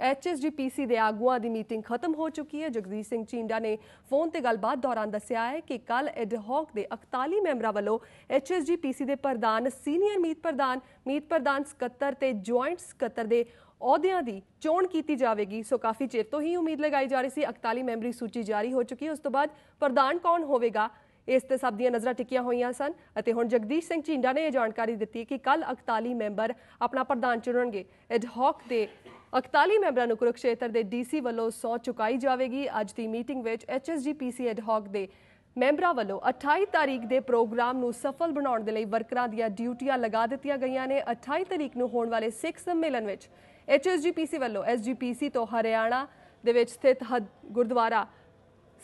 ਐਚਐਸਜੀਪੀਸੀ ਦੇ ਆਗੂਆਂ ਦੀ ਮੀਟਿੰਗ ਖਤਮ ਹੋ ਚੁੱਕੀ ਹੈ। ਜਗਦੀਸ਼ ਸਿੰਘ ਚੀਂਡਾ ਨੇ ਫੋਨ ਤੇ ਗੱਲਬਾਤ ਦੌਰਾਨ ਦੱਸਿਆ ਹੈ ਕਿ ਕੱਲ ਐਡਹੌਕ ਦੇ 41 ਮੈਂਬਰਾਂ ਵੱਲੋਂ ਐਚਐਸਜੀਪੀਸੀ ਦੇ ਪ੍ਰਧਾਨ, ਸੀਨੀਅਰ ਮੀਤ ਪ੍ਰਧਾਨ ਮੀਤ ਪ੍ਰਧਾਨ ਸਕੱਤਰ ਤੇ ਜੁਆਇੰਟ ਸਕੱਤਰ ਦੇ ਅਹੁਦਿਆਂ ਦੀ ਚੋਣ ਕੀਤੀ ਜਾਵੇਗੀ। ਸੋ ਕਾਫੀ ਚਿਰ ਤੋਂ ਹੀ ਉਮੀਦ ਲਗਾਈ ਜਾ ਰਹੀ ਸੀ। 41 ਮੈਂਬਰੀ ਸੂਚੀ ਜਾਰੀ ਹੋ ਚੁੱਕੀ ਹੈ। ਉਸ ਤੋਂ ਬਾਅਦ ਪ੍ਰਧਾਨ ਕੌਣ ਹੋਵੇਗਾ? ਇਸ ਤੇ ਸਭ ਦੀਆਂ ਨਜ਼ਰਾਂ ਟਿਕੀਆਂ ਹੋਈਆਂ ਸਨ ਅਤੇ ਹੁਣ ਜਗਦੀਸ਼ ਸਿੰਘ ਝਿੰਡਾ ਨੇ ਇਹ ਜਾਣਕਾਰੀ ਦਿੱਤੀ ਕਿ ਕੱਲ 41 ਮੈਂਬਰ ਆਪਣਾ ਪ੍ਰਧਾਨ ਚੁਣਨਗੇ। ਐਡਹੌਕ ਦੇ 41 ਮੈਂਬਰਾਂ ਨੂੰ ਕੁਰੂਕਸ਼ੇਤਰ ਦੇ ਡੀਸੀ ਵੱਲੋਂ ਸੌ ਚੁਕਾਈ ਜਾਵੇਗੀ। ਅੱਜ ਦੀ ਮੀਟਿੰਗ ਵਿੱਚ ਐਚਐਸਜੀਪੀਸੀ ਐਡਹੌਕ ਦੇ ਮੈਂਬਰਾਂ ਵੱਲੋਂ 28 ਤਾਰੀਖ ਦੇ ਪ੍ਰੋਗਰਾਮ ਨੂੰ ਸਫਲ ਬਣਾਉਣ ਦੇ ਲਈ ਵਰਕਰਾਂ ਦੀਆਂ ਡਿਊਟੀਆਂ ਲਗਾ ਦਿੱਤੀਆਂ ਗਈਆਂ ਨੇ। 28 ਤਾਰੀਖ ਨੂੰ ਹੋਣ ਵਾਲੇ ਸਿੱਖ ਸੰਮੇਲਨ ਵਿੱਚ ਐਚਐਸਜੀਪੀਸੀ ਵੱਲੋਂ ਐਸਜੀਪੀਸੀ ਤੋਂ ਹਰਿਆਣਾ ਦੇ ਵਿੱਚ ਸਥਿਤ ਹਦ ਗੁਰਦੁਆਰਾ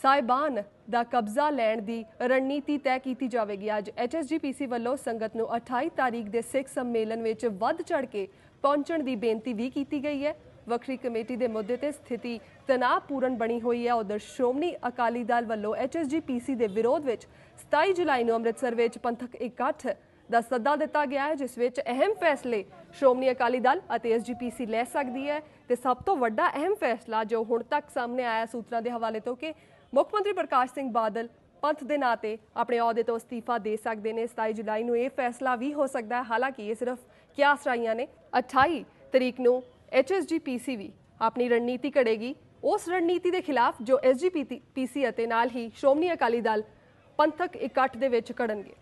ਸਾਹਿਬਾਨ ਦਾ ਕਬਜ਼ਾ ਲੈਣ ਦੀ ਰਣਨੀਤੀ ਤੈਅ ਕੀਤੀ ਜਾਵੇਗੀ। ਅੱਜ ਐਚਐਸਜੀਪੀਸੀ ਵੱਲੋਂ ਸੰਗਤ ਨੂੰ 28 ਤਾਰੀਖ ਦੇ ਸਿੱਖ ਸੰਮੇਲਨ ਵਿੱਚ ਵੱਧ ਚੜ ਕੇ ਪਹੁੰਚਣ ਦੀ ਬੇਨਤੀ ਵੀ ਕੀਤੀ ਗਈ ਹੈ। ਵੱਖਰੀ ਕਮੇਟੀ ਦੇ ਮੁੱਦੇ ਤੇ ਸਥਿਤੀ ਤਣਾਅਪੂਰਨ ਬਣੀ ਹੋਈ ਹੈ। ਉਧਰ ਸ਼੍ਰੋਮਣੀ ਅਕਾਲੀ ਦਲ ਵੱਲੋਂ ਐਚਐਸਜੀਪੀਸੀ ਦੇ ਵਿਰੋਧ ਵਿੱਚ 27 ਜੁਲਾਈ ਨੂੰ ਅੰਮ੍ਰਿਤਸਰ ਵਿੱਚ ਪੰਥਕ ਇਕੱਠ ਦਾ ਸੱਦਾ ਦਿੱਤਾ ਗਿਆ ਹੈ, ਜਿਸ ਵਿੱਚ ਅਹਿਮ ਫੈਸਲੇ ਸ਼੍ਰੋਮਣੀ ਅਕਾਲੀ ਦਲ ਅਤੇ ਐਸਜੀਪੀਸੀ ਲੈ ਸਕਦੀ ਹੈ ਤੇ ਸਭ ਤੋਂ ਵੱਡਾ ਅਹਿਮ ਫੈਸਲਾ ਜੋ ਹੁਣ ਤੱਕ ਸਾਹਮਣੇ ਆਇਆ ਸੂਤਰਾਂ ਦੇ ਹਵਾਲੇ ਤੋਂ ਕਿ ਮੁੱਖ ਮੰਤਰੀ ਪ੍ਰਕਾਸ਼ ਸਿੰਘ ਬਾਦਲ ਪੰਥ ਦੇ ਨਾਂ ਤੇ ਆਪਣੇ ਅਹੁਦੇ ਤੋਂ ਅਸਤੀਫਾ ਦੇ ਸਕਦੇ ਨੇ। 27 ਜੁਲਾਈ ਨੂੰ ਇਹ ਫੈਸਲਾ ਵੀ ਹੋ ਸਕਦਾ ਹੈ। ਹਾਲਾਂਕਿ ਇਹ ਸਿਰਫ ਕਿਆਸ ਰਾਈਆਂ ਨੇ। 28 ਤਰੀਕ ਨੂੰ ਐਚਐਸਜੀਪੀਸੀ ਵੀ ਆਪਣੀ ਰਣਨੀਤੀ ਘੜੇਗੀ। ਉਸ ਰਣਨੀਤੀ ਦੇ ਖਿਲਾਫ ਜੋ ਐਸਜੀਪੀਸੀ ਅਤੇ ਨਾਲ ਹੀ ਸ਼੍ਰੋਮਣੀ ਅਕਾਲੀ ਦਲ ਪੰਥਕ ਇਕੱਠ ਦੇ ਵਿੱਚ ਖੜਨਗੇ